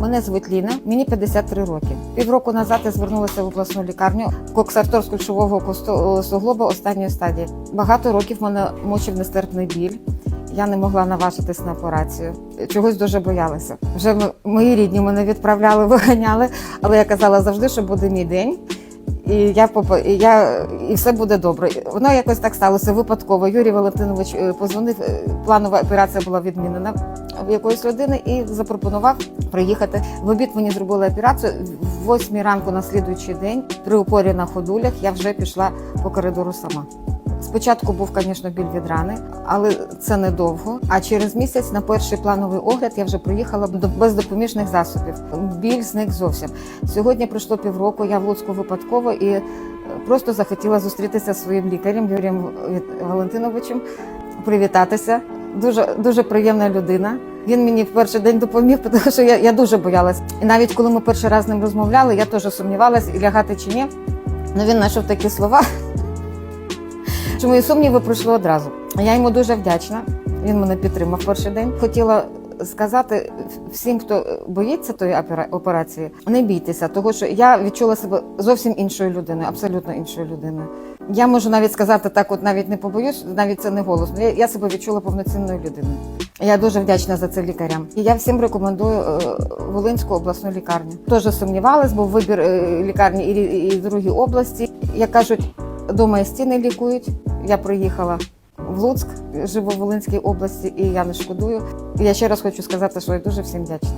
Мене звуть Ліна, мені 53 роки. Півроку назад я звернулася в обласну лікарню коксартор кульшового косто- суглоба останньої стадії. Багато років мене мучив нестерпний біль. Я не могла наважитись на операцію. Чогось дуже боялася. Вже мої рідні мене відправляли, виганяли, але я казала завжди, що буде мій день. І я і я і все буде добре. Воно якось так сталося випадково. Юрій Валентинович е, позвонив. е, Планова операція була відмінена в якоїсь людини і запропонував приїхати. В обід мені зробили операцію. В 8 ранку на слідуючий день при упорі на ходулях я вже пішла по коридору сама. Спочатку був, звісно, біль від рани, але це недовго. А через місяць на перший плановий огляд я вже приїхала без допоміжних засобів. Біль зник зовсім. Сьогодні пройшло півроку. Я в Луцьку випадково і е, просто захотіла зустрітися зі своїм лікарем Юрієм Валентиновичем, привітатися. Дуже дуже приємна людина. Він мені в перший день допоміг, тому що я, я дуже боялась. І навіть коли ми перший раз з ним розмовляли, я теж сумнівалась, і лягати чи ні. Ну він знайшов такі слова, що мої сумніви пройшли одразу. Я йому дуже вдячна. Він мене підтримав перший день. Хотіла сказати всім, хто боїться тої опера- операції, не бійтеся, тому що я відчула себе зовсім іншою людиною, абсолютно іншою людиною. Я можу навіть сказати так, от навіть не побоюсь, навіть це не голосно. Я, я себе відчула повноцінною людиною. Я дуже вдячна за це лікарям. І я всім рекомендую е, Волинську обласну лікарню. Теж сумнівалась, був вибір е, лікарні і, другій області. Як кажуть, дома стіни лікують. Я приїхала в Луцьк, живу в Волинській області, і я не шкодую. Я ще раз хочу сказати, що я дуже всім вдячна.